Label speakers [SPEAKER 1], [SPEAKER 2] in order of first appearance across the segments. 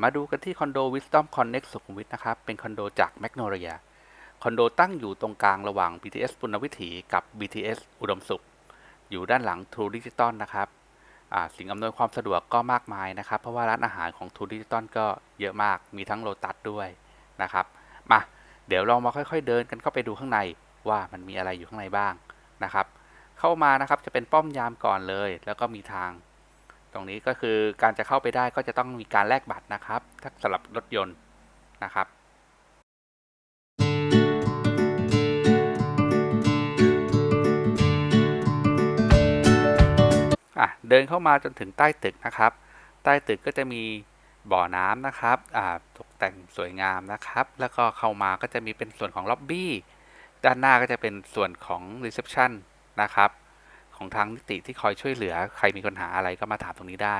[SPEAKER 1] มาดูกันที่คอนโด Wisdom Connect สุขุมวิทนะครับ เป็นคอนโดจาก Magnolia คอนโดตั้งอยู่ตรงกลางระหว่าง BTS ปุณณวิถีกับ BTS อุดมสุข อยู่ด้านหลัง True Digital นะครับสิ่งอำนวยความสะดวกก็มากมายนะครับ เพราะว่าร้านอาหารของ True Digital ก็เยอะมากมีทั้งโลตัสด้วยนะครับ มา เดี๋ยวเรามาค่อยๆเดินกันเข้าไปดูข้างในว่ามันมีอะไรอยู่ข้างในบ้างนะครับ เข้ามานะครับจะเป็นป้อมยามก่อนเลย แล้วก็มีทาง ตรงนี้ก็คือการจะเข้าไปได้ก็จะต้องมีการแลกบัตรนะครับถ้าสำหรับรถยนต์นะครับอะเดินเข้ามาจนถึงใต้ตึกนะครับ ใต้ตึกก็จะมีบ่อน้ำนะครับตกแต่งสวยงามนะครับ แล้วก็เข้ามาก็จะมีเป็นส่วนของล็อบบี้ ด้านหน้าก็จะเป็นส่วนของรีเซพชันนะครับ ของทางนิติที่คอยช่วยเหลือ ใครมีปัญหาอะไรก็มาถามตรงนี้ได้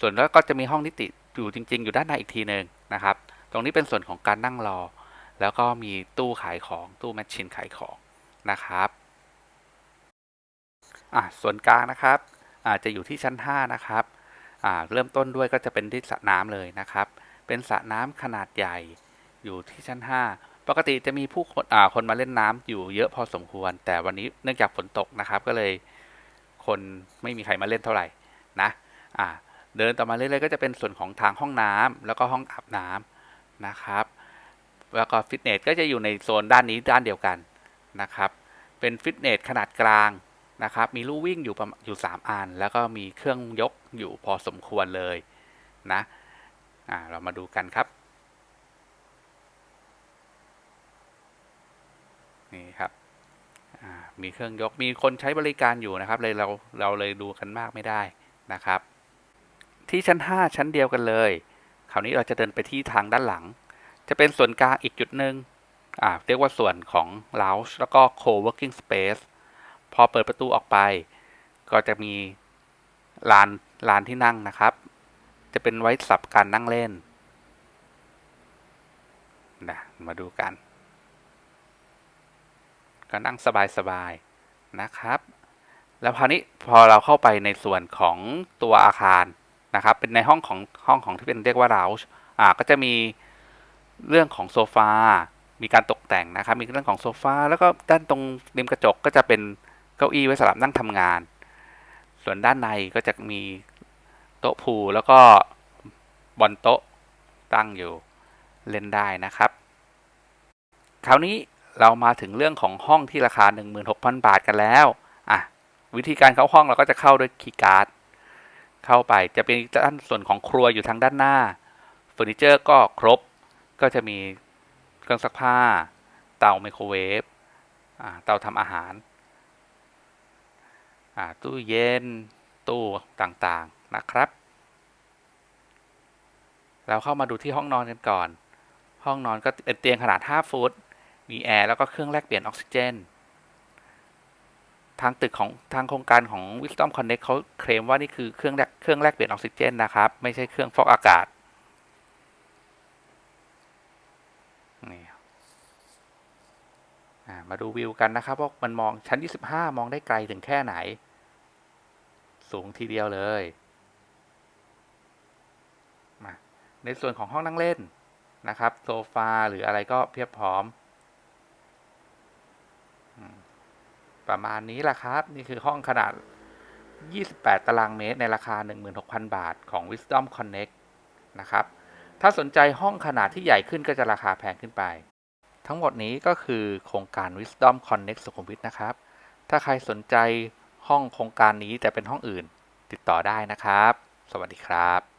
[SPEAKER 1] ส่วนแล้วก็จะมีห้องนิติอยู่จริง ๆ อยู่ด้านในอีกทีหนึ่งนะครับ ตรงนี้เป็นส่วนของการนั่งรอ แล้วก็มีตู้ขายของตู้แมชชีนขายของนะครับอะส่วนกลางนะครับอาจะอยู่ที่ชั้น 5 นะครับอ่าเริ่มต้นด้วยก็จะเป็นที่สระน้ำเลยนะครับ เป็นสระน้ำขนาดใหญ่อยู่ที่ชั้น 5 ปกติจะมีผู้คนอ่าคนมาเล่นน้ำอยู่เยอะพอสมควร แต่วันนี้เนื่องจากฝนตกนะครับ ก็เลย คนไม่มีใครมาเล่นเท่าไหร่นะอ่าเดินต่อมาเรื่อยๆก็จะเป็นส่วนของทางห้องน้ำแล้วก็ห้องอาบน้ำนะครับ แล้วก็ฟิตเนสก็จะอยู่ในโซนด้านนี้ด้านเดียวกันนะครับ เป็นฟิตเนสขนาดกลางนะครับ มีลู่วิ่งอยู่ประมาณอยู่ 3 อัน แล้วก็มีเครื่องยกอยู่พอสมควรเลยนะอ่าเรามาดูกันครับ นี่ครับอ่า มีเครื่องยกมีคนใช้บริการอยู่นะครับ เลยเราเราเลยดูกันมากไม่ได้นะครับ ที่ชั้น 5 ชั้นเดียวกันเลย คราวนี้เราจะเดินไปที่ทางด้านหลัง จะเป็นส่วนกลางอีกจุดหนึ่งอ่าเรียกว่าส่วนของ lounge แล้วก็ co-working space พอเปิดประตูออกไป ก็จะมีลานลานที่นั่งนะครับ จะเป็นไว้สำหรับการนั่งเล่นนะมาดูกัน ก็นั่งสบายๆนะครับ แล้วคราวนี้พอเราเข้าไปในส่วนของตัวอาคารนะครับ เป็นในห้องของห้องของที่เป็นเรียกว่า lounge อ่าก็จะมีเรื่องของโซฟา มีการตกแต่งนะครับ มีเรื่องของโซฟา แล้วก็ด้านตรงริมกระจกก็จะเป็นเก้าอี้ไว้สำหรับนั่งทำงาน ส่วนด้านในก็จะมีโต๊ะพูแล้วก็บอลโต๊ะตั้งอยู่เล่นได้นะครับ คราวนี้ เรามาถึงเรื่องของห้องที่ราคา 16,000 บาทกันแล้วอะวิธีการเข้าห้องเราก็จะเข้าด้วยคีย์การ์ดเข้าไปจะเป็นด้านส่วนของครัวอยู่ทางด้านหน้าเฟอร์นิเจอร์ก็ครบก็จะมีเครื่องซักผ้า เตาไมโครเวฟเตาทำอาหาร ตู้เย็น ตู้ต่างๆนะครับ เราเข้ามาดูที่ห้องนอนกันก่อน ห้องนอนก็เป็นเตียงขนาด 5 ฟุต มีแอร์แล้วก็เครื่องแลกเปลี่ยนออกซิเจน ทางตึกของทางโครงการของ Wisdom Connect เขาเคลมว่านี่คือเครื่องแลกเครื่องแลกเปลี่ยนออกซิเจนนะครับ ไม่ใช่เครื่องฟอกอากาศนี่มาดูวิวกันนะครับว่ามันมองชั้น 25 มองได้ไกลถึงแค่ไหน สูงทีเดียวเลยในส่วนของห้องนั่งเล่นนะครับ โซฟาหรืออะไรก็เพียบพร้อมอืม ประมาณนี้แหละครับ นี่คือห้องขนาด 28 ตารางเมตรในราคา 16,000 บาทของ Wisdom Connect นะครับ ถ้าสนใจห้องขนาดที่ใหญ่ขึ้นก็จะราคาแพงขึ้นไป ทั้งหมดนี้ก็คือโครงการ Wisdom Connect สุขุมวิทนะครับ ถ้าใครสนใจห้องโครงการนี้แต่เป็นห้องอื่น ติดต่อได้นะครับ สวัสดีครับ